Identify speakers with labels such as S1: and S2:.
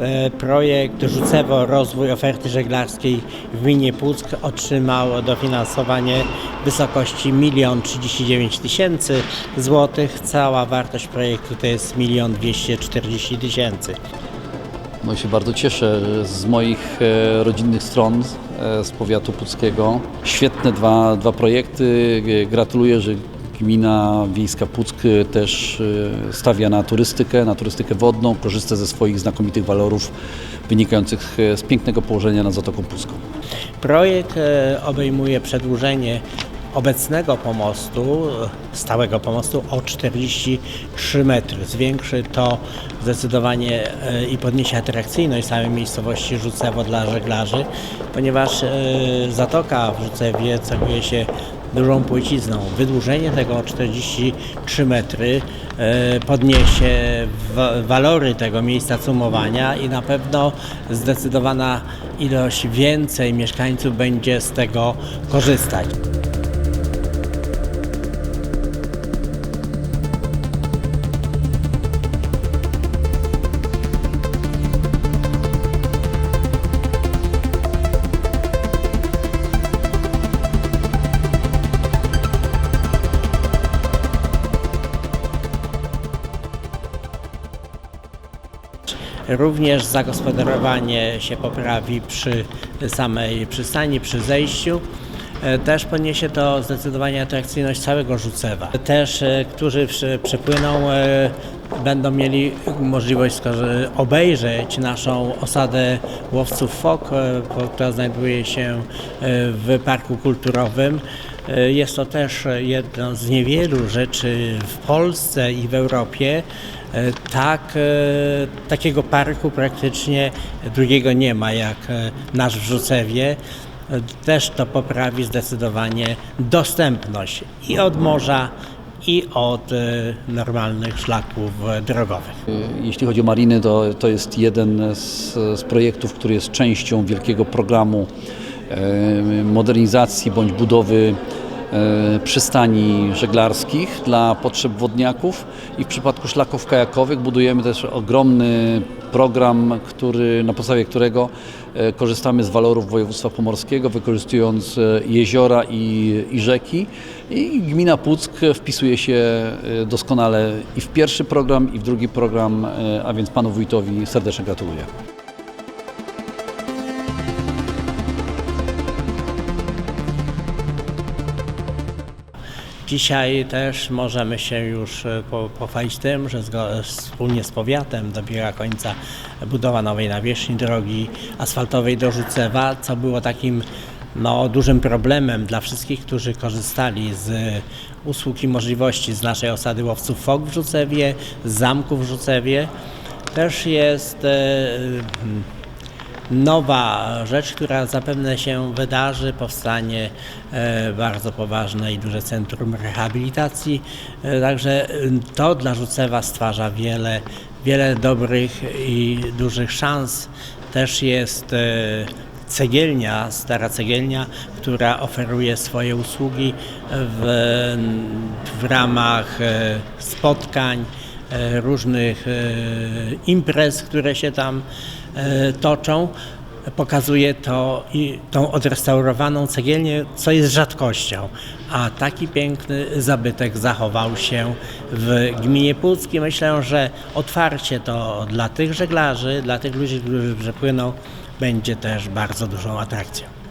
S1: E, Projekt Rzucewo Rozwój Oferty Żeglarskiej w gminie Puck otrzymał dofinansowanie w wysokości 1 039 tysięcy złotych. Cała wartość projektu to jest 1 240 tysięcy.
S2: No się bardzo cieszę z moich e, rodzinnych stron e, z powiatu puckiego. Świetne dwa, dwa projekty. Gratuluję, że gmina wiejska Puck e, też e, stawia na turystykę, na turystykę wodną, korzysta ze swoich znakomitych walorów wynikających e, z pięknego położenia nad Zatoką Puską.
S1: Projekt obejmuje przedłużenie obecnego pomostu, stałego pomostu o 43 metry. Zwiększy to zdecydowanie i podniesie atrakcyjność samej miejscowości Rzucewo dla żeglarzy, ponieważ zatoka w Rzucewie cechuje się dużą płycizną. Wydłużenie tego o 43 metry e, podniesie wa- walory tego miejsca cumowania i na pewno zdecydowana ilość więcej mieszkańców będzie z tego korzystać. Również zagospodarowanie się poprawi przy samej przystani, przy zejściu. E, Też podniesie to zdecydowanie atrakcyjność całego Rzucewa. Też, e, którzy przypłyną, e, będą mieli możliwość obejrzeć naszą osadę łowców fok, która znajduje się w Parku Kulturowym. E, Jest to też jedno z niewielu rzeczy w Polsce i w Europie, E, Tak, e, takiego parku praktycznie drugiego nie ma jak nasz w Rzucewie. Też to poprawi zdecydowanie dostępność i od morza, i od normalnych szlaków drogowych.
S2: Jeśli chodzi o mariny, to, to jest jeden z, z projektów, który jest częścią wielkiego programu modernizacji bądź budowy e, przystani żeglarskich dla potrzeb wodniaków i w przypadku szlaków kajakowych budujemy też ogromny program, który, na podstawie którego e, korzystamy z walorów województwa pomorskiego, wykorzystując e, jeziora i, i rzeki. I gmina Puck wpisuje się e, doskonale i w pierwszy program, i w drugi program, e, a więc panu wójtowi serdecznie gratuluję.
S1: Dzisiaj też możemy się już e, po- pochwalić tym, że wspólnie z powiatem dobiega końca budowa nowej nawierzchni drogi asfaltowej do Rzucewa, co było takim no, dużym problemem dla wszystkich, którzy korzystali z usług i możliwości z naszej osady łowców fok w Rzucewie, z zamku w Rzucewie. Też jest e, nowa rzecz, która zapewne się wydarzy, powstanie e, bardzo poważne i duże centrum rehabilitacji. E, Także e, to dla Rzucewa stwarza wiele, wiele dobrych i dużych szans. Też jest cegielnia, stara cegielnia, która oferuje swoje usługi w, w ramach spotkań, różnych e, imprez, które się tam e, toczą. Pokazuje to i tą odrestaurowaną cegielnię, co jest rzadkością. A taki piękny zabytek zachował się w gminie Pucki. Myślę, że otwarcie to dla tych żeglarzy, dla tych ludzi, którzy przepłyną, będzie też bardzo dużą atrakcją.